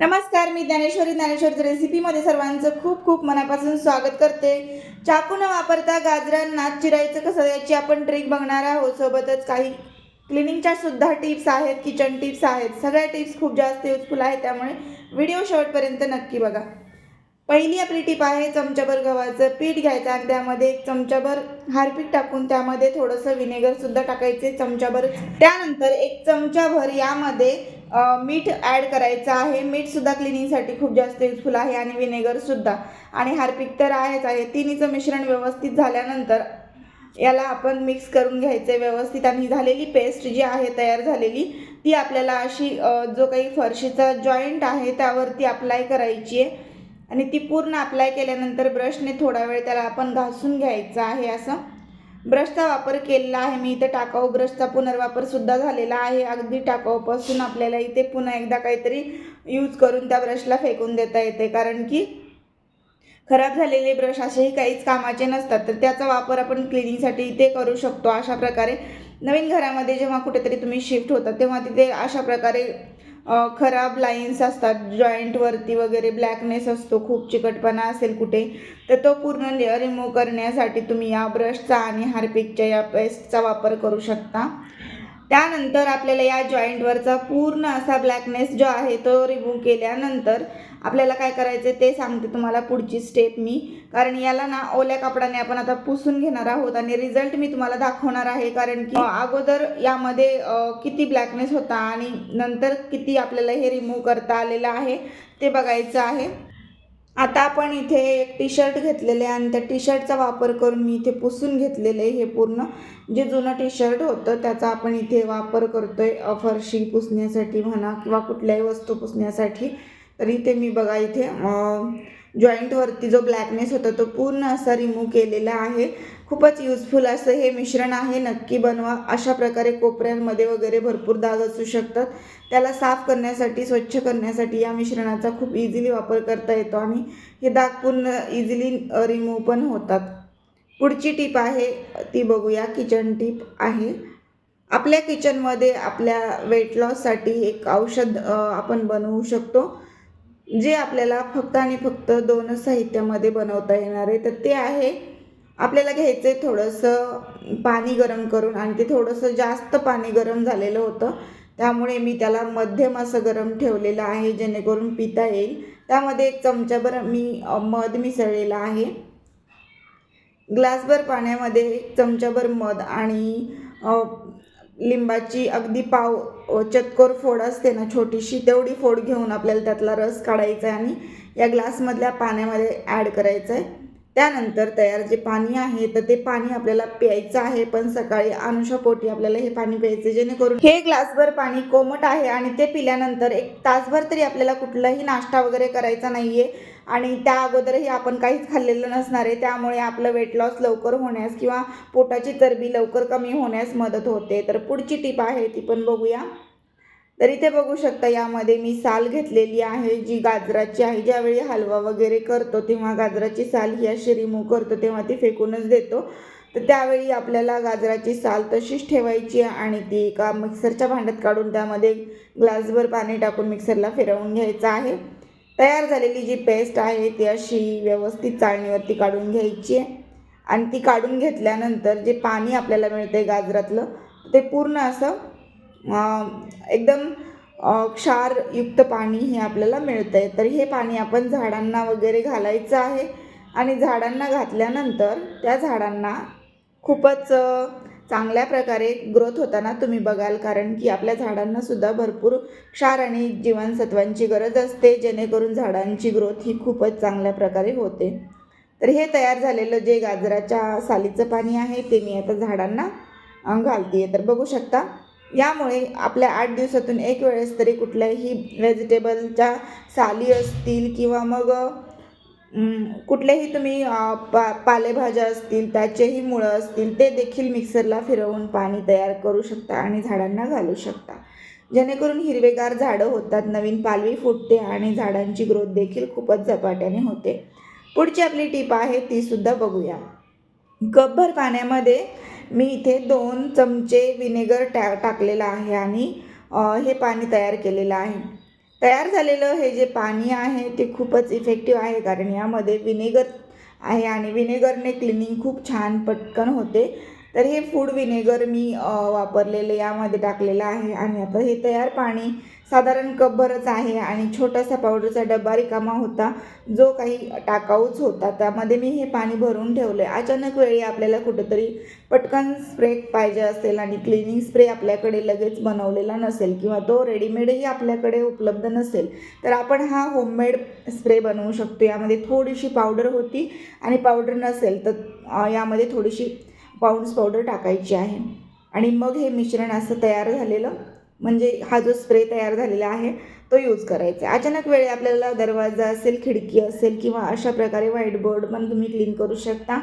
नमस्कार मी ज्ञानेश्वरी. ज्ञानेश्वरी रेसिपीमध्ये सर्वांचं खूप खूप मनापासून स्वागत करते. चाकू न वापरता गाजरांना चिरायचं कसं? याची आपण ट्रिक बघणार आहोत. सोबतच काही क्लिनिंगच्या सुद्धा टिप्स आहेत किचन टिप्स आहेत. सगळ्या टिप्स खूप जास्त युजफुल आहेत त्यामुळे व्हिडिओ शेवटपर्यंत नक्की बघा. पहिली आपली टीप आहे चमच्याभर गव्हाचं पीठ घ्यायचं आणि त्यामध्ये एक चमचाभर हारपीठ टाकून त्यामध्ये थोडंसं व्हिनेगरसुद्धा टाकायचे. चमच्याभर त्यानंतर एक चमचाभर यामध्ये मीठ ॲड करायचं आहे. मीठसुद्धा क्लिनिंगसाठी खूप जास्त युजफुल आहे आणि विनेगरसुद्धा आणि हार्पिक तर आहेच आहे. तिन्हीचं मिश्रण व्यवस्थित झाल्यानंतर याला आपण मिक्स करून घ्यायचं आहे व्यवस्थित. आणि झालेली पेस्ट जी आहे तयार झालेली ती आपल्याला अशी जो काही फरशीचा जॉईंट आहे त्यावरती अप्लाय करायची आहे. आणि ती पूर्ण अप्लाय केल्यानंतर ब्रशने थोडा वेळ त्याला आपण घासून घ्यायचं आहे असं. ब्रशचा वापर केलेला आहे. मी इथे टाकाऊ ब्रशचा पुनर्वापर सुद्धा झालेला आहे. अगदी टाकाऊपासून आपल्याला इथे पुन्हा एकदा काहीतरी यूज करून त्या ब्रशला फेकून देता येते. कारण की खराब झालेले ब्रश असेही काहीच कामाचे नसतात. तर त्याचा वापर आपण क्लिनिंगसाठी इथे करू शकतो. अशा प्रकारे नवीन घरामध्ये जेव्हा कुठेतरी तुम्ही शिफ्ट होता तेव्हा तिथे अशा प्रकारे खराब लाईन्स असतात जॉईंटवरती वगैरे ब्लॅकनेस असतो खूप चिकटपणा असेल कुठे तर तो पूर्ण रिमूव्ह करण्यासाठी तुम्ही या ब्रशचा आणि हार्पिकच्या या पेस्टचा वापर करू शकता. त्यानंतर आपल्याला या जॉईंटवरचा पूर्ण असा ब्लॅकनेस जो आहे तो रिमूव्ह केल्यानंतर आपल्याला काय करायचं ते सांगते तुम्हाला पुढची स्टेप मी. कारण याला ना ओल्या कपड्याने आपण आता पुसून घेणार आहोत आणि रिझल्ट मी तुम्हाला दाखवणार आहे. कारण की अगोदर यामध्ये किती ब्लॅकनेस होता आणि नंतर किती आपल्याला हे रिमूव्ह करता आलेलं आहे ते बघायचं आहे. आता आपण इथे एक टी शर्ट घेतलेले आहे आणि त्या टी शर्टचा वापर करून मी इथे पुसून घेतलेले आहे हे पूर्ण. जे जुनं टी शर्ट होतं त्याचा आपण इथे वापर करतो आहे फरशी पुसण्यासाठी म्हणा किंवा कुठल्याही वस्तू पुसण्यासाठी. तर इथे मी बघा इथे जॉईंटवरती जो ब्लॅकनेस होता तो पूर्ण असा रिमूव्ह केलेला आहे. खूपच युजफुल असं हे मिश्रण आहे. नक्की बनवा. अशा प्रकारे कोपऱ्यांमध्ये वगैरे भरपूर दाग असू शकतात. त्याला साफ करण्यासाठी स्वच्छ करण्यासाठी या मिश्रणाचा खूप इझिली वापर करता येतो आणि हे दाग पूर्ण इझिली रिमूव्ह पण होतात. पुढची टीप आहे ती बघूया. किचन टीप आहे. आपल्या किचनमध्ये आपल्या वेट लॉससाठी एक औषध आपण बनवू शकतो. जे आपल्याला फक्त आणि फक्त दोनच साहित्यामध्ये बनवता येणार आहे. तर ते आहे आपल्याला घ्यायचं आहे थोडंसं पाणी गरम करून आणि ते थोडंसं जास्त पाणी गरम झालेलं होतं. त्यामुळे मी त्याला मध्यम असं गरम ठेवलेलं आहे जेणेकरून पिता येईल. त्यामध्ये एक चमचाभर मी मध मिसळलेला आहे. ग्लासभर पाण्यामध्ये एक चमचाभर मध आणि लिंबाची अगदी पाव चतकोर फोड असते ना छोटीशी तेवढी फोड घेऊन आपल्याला त्यातला रस काढायचा आहे आणि या ग्लासमधल्या पाण्यामध्ये ॲड करायचं आहे. त्यानंतर तयार जे पाणी आहे तर ते पाणी आपल्याला प्यायचं आहे. पण सकाळी अनुषापोटी आपल्याला हे पाणी प्यायचं जेणेकरून हे ग्लासभर पाणी कोमट आहे आणि ते पिल्यानंतर एक तासभर तरी आपल्याला कुठलाही नाश्ता वगैरे करायचा नाही आहे आणि त्या अगोदरही आपण काहीच खाल्लेलं नसणार आहे. त्यामुळे आपलं वेट लॉस लवकर होण्यास किंवा पोटाची चरबी लवकर कमी होण्यास मदत होते. तर पुढची टीप आहे ती पण बघूया. तर इथे बघू शकता यामध्ये मी साल घेतलेली आहे जी गाजराची आहे. ज्यावेळी हलवा वगैरे करतो तेव्हा गाजराची साल ही अशी रिमूव्ह करतो तेव्हा ती फेकूनच देतो. तर त्यावेळी आपल्याला गाजराची साल तशीच ठेवायची आहे आणि ती एका मिक्सरच्या भांड्यात काढून त्यामध्ये ग्लासभर पाणी टाकून मिक्सरला फिरवून घ्यायचं आहे. तयार झालेली जी पेस्ट आहे ती अशी व्यवस्थित चाळणीवरती काढून घ्यायची आहे. आणि ती काढून घेतल्यानंतर जे पाणी आपल्याला मिळते गाजरातलं ते पूर्ण असं एकदम क्षारयुक्त पाणी हे आपल्याला मिळतं आहे तर हे पाणी आपण झाडांना वगैरे घालायचं आहे आणि झाडांना घातल्यानंतर त्या झाडांना खूपच चांगल्या प्रकारे ग्रोथ होताना तुम्ही बघाल. कारण की आपल्या झाडांनासुद्धा भरपूर क्षार आणि जीवनसत्वांची गरज असते. जेणेकरून झाडांची ग्रोथ ही खूपच चांगल्या प्रकारे होते. तर हे तयार झालेलं जे गाजराच्या सालीचं पाणी आहे ते मी आता झाडांना घालते घालते तर बघू शकता यामुळे आपल्या आठ दिवसातून एक वेळेस तरी कुठल्याही व्हेजिटेबलच्या साली असतील किंवा मग कुठलेही तुम्ही पा पालेभाज्या असतील त्याचेही मुळं असतील ते देखील मिक्सरला फिरवून पाणी तयार करू शकता आणि झाडांना घालू शकता. जेणेकरून हिरवेगार झाडं होतात नवीन पालवी फुटते आणि झाडांची ग्रोथ देखील खूपच झपाट्याने होते. पुढची आपली टीप आहे तीसुद्धा बघूया. कपभर पाण्यामध्ये मी इथे दोन चमचे विनेगर टा टाकलेलं आहे आणि हे पाणी तयार केलेलं आहे. तयार झालेलं हे जे पाणी आहे ते खूपच इफेक्टिव्ह आहे कारण यामध्ये विनेगर आहे आणि विनेगरने क्लिनिंग खूप छान पटकन होते. तर हे फूड विनेगर मी वापरलेलं वापरलेले यामध्ये टाकलेलं आहे आणि आता हे तयार पाणी साधारण कपभरच आहे आणि छोटासा पावडरचा डबा रिकामा होता. जो काही टाकाऊच होता. त्यामध्ये मी हे पाणी भरून ठेवलं. आहे अचानक वेळी आपल्याला कुठंतरी पटकन स्प्रे पाहिजे असेल आणि क्लिनिंग स्प्रे आपल्याकडे लगेच बनवलेला नसेल किंवा तो रेडीमेडही आपल्याकडे उपलब्ध नसेल तर आपण हा होममेड स्प्रे बनवू शकतो. यामध्ये थोडीशी पावडर होती आणि पावडर नसेल तर यामध्ये थोडीशी पाऊंड्स पावडर टाकायची आहे. आणि मग हे मिश्रण असं तयार झालेलं म्हणजे हा जो स्प्रे तयार झालेला आहे तो यूज करायचा आहे. अचानक वेळी आपल्याला दरवाजा असेल खिडकी असेल किंवा अशा प्रकारे व्हाईट बोर्ड पण तुम्ही क्लीन करू शकता.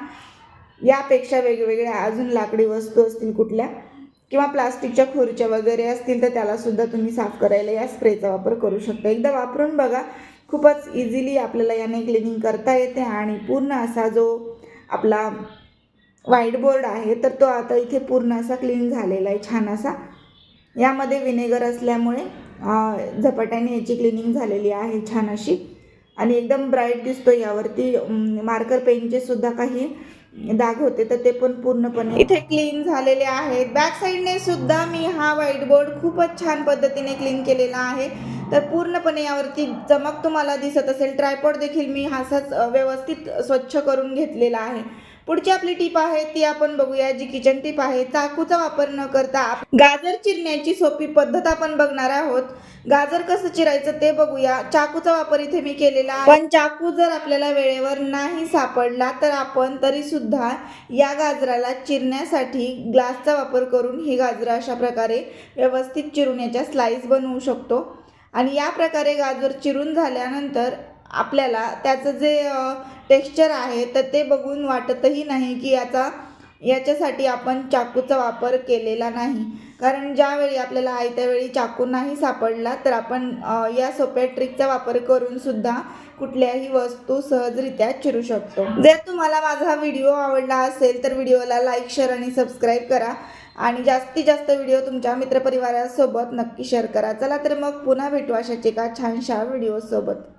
यापेक्षा वेगवेगळ्या अजून लाकडी वस्तू असतील कुठल्या किंवा प्लास्टिकच्या खुर्च्या वगैरे असतील तर त्यालासुद्धा तुम्ही साफ करायला या स्प्रेचा वापर करू शकता. एकदा वापरून बघा खूपच इझिली आपल्याला याने क्लिनिंग करता येते आणि पूर्ण असा जो आपला व्हाईट बोर्ड आहे तर तो आता इथे पूर्ण असा क्लीन झालेला आहे छान असा. यामध्ये विनेगर असल्यामुळे झपाट्याने याची क्लिनिंग झालेली आहे छान अशी. आणि एकदम ब्राईट दिसतो यावरती. मार्कर पेनचे सुद्धा काही डाग होते तर ते पण पूर्णपणे इथे क्लीन झालेले आहेत. बॅक साईडने सुद्धा मी हा व्हाईट बोर्ड खूपच छान पद्धतीने क्लीन केलेला आहे. तर पूर्णपणे यावरती चमक तुम्हाला दिसत असेल. ट्रायपॉड देखील मी असाच व्यवस्थित स्वच्छ करून घेतलेला आहे. पुढची आपली टीप आहे ती आपण बघूया जी किचन टीप आहे चाकूचा वापर न करता गाजर चिरण्याची सोपी पद्धत आपण बघणार आहोत. गाजर कसं चिरायचं ते बघूया. चाकूचा वापर इथे मी केलेला पण चाकू जर आपल्याला वेळेवर नाही सापडला तर आपण तरी सुद्धा या गाजराला चिरण्यासाठी ग्लासचा वापर करून ही गाजरं अशा प्रकारे व्यवस्थित चिरून याच्या स्लाईस बनवू शकतो. आणि या प्रकारे गाजर चिरून झाल्यानंतर आपल्याला त्याचं जे टेक्स्चर आहे तर ते बघून वाटतही नाही की याचा याच्यासाठी आपण चाकूचा वापर केलेला नाही. कारण ज्यावेळी आपल्याला आयत्या वेळी चाकू नाही सापडला तर आपण या सोप्या ट्रिकचा वापर करून सुद्धा कुठल्याही वस्तू सहजरित्या चिरू शकतो. जर तुम्हाला माझा व्हिडिओ आवडला असेल तर व्हिडिओला लाईक शेअर आणि सबस्क्राईब करा. आणि जास्तीत जास्त व्हिडिओ तुमच्या मित्रपरिवारासोबत नक्की शेअर करा. चला तर मग पुन्हा भेटू अशाच एका छानशा व्हिडिओसोबत.